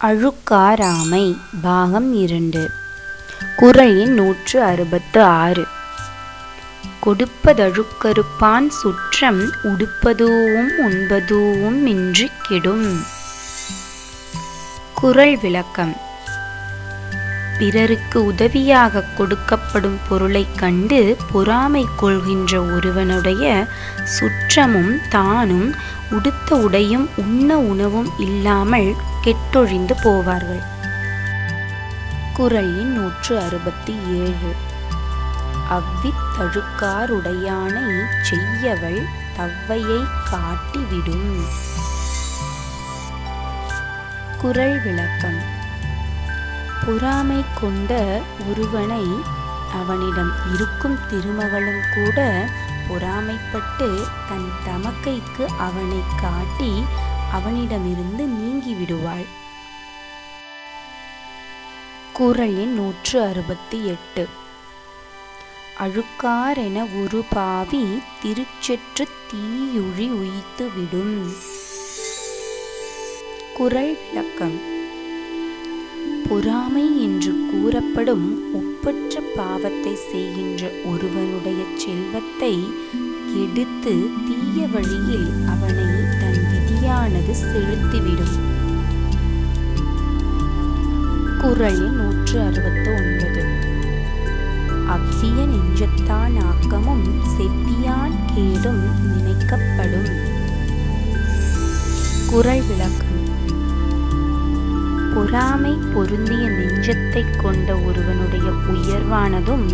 அழுக்காராமை பாகம் இரண்டு. குறளின் நூற்று அறுபத்து ஆறு. கொடுப்பதழுக்கறுப்பான் சுற்றம் உடுப்பதூவும் உண்பதூவும் இன்றி கெடும். குறள் விளக்கம். பிறருக்கு உதவியாக கொடுக்கப்படும் பொருளைக் கண்டு பொறாமை கொள்கின்ற ஒருவனுடைய சுற்றமும் தானும் உடுத்த உடையும் உண்ண உணவும் இல்லாமல் கெட்டொழிந்து போவார்கள். குரலின் நூற்று அறுபத்தி ஏழு. அவ்வித்தழுக்காருடையானை செய்யவள் தவ்வையை காட்டிவிடும். குறள் விளக்கம். பொறாமை கொண்ட ஒருவனை அவனிடம் இருக்கும் திருமகளும் கூட பொறாமைப்பட்டு தன் தமக்கைக்கு அவனை காட்டி அவனிடமிருந்து நீங்கி விடுவாள். குறள் எண் நூற்று அறுபத்தி எட்டு அழுக்காரென ஒரு பாவி திருச்செற்று தீயுழி உயித்து விடும் குறள் விளக்கம். பொறாமை என்று கூறப்படும் ஒப்பற்ற பாவத்தை செய்கின்ற ஒருவனுடைய செல்வத்தை கெடுத்து தீய வழியில் அவனை தன் விதியானது செலுத்திவிடும். குரல் நூற்று அறுபத்து ஒன்பது அவ்விய நெஞ்சத்தான் ஆக்கமும் செவ்வியான் கேடும் நினைக்கப்படும். குறள் விளக்கம். பொறாமை பொருந்திய நெஞ்சத்தை கொண்ட ஒருவனுடைய உயர்வானதும்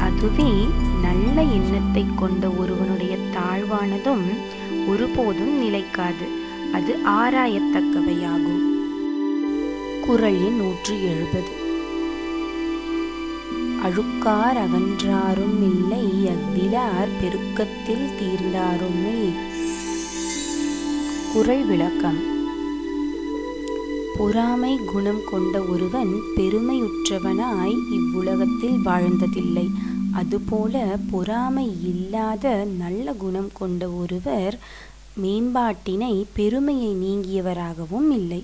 அதுவே நல்ல எண்ணத்தை கொண்ட ஒருவனுடைய தாழ்வானதும் ஒருபோதும் நிலைக்காது. அது ஆராயத்தக்கவையாகும். குறள் எண் நூற்றி எழுபது. அழுக்கார் அகன்றாரும் இல்லை அவ்விலார் பெருக்கத்தில் தீர்ந்தாரும் குரல் விளக்கம். பொறாமை குணம் கொண்ட ஒருவன் பெருமையுற்றவனாய் இவ்வுலகத்தில் வாழ்ந்ததில்லை. அதுபோல பொறாமை இல்லாத நல்ல குணம் கொண்ட ஒருவர் மேம்பாட்டினை பெருமையை நீங்கியவராகவும் இல்லை.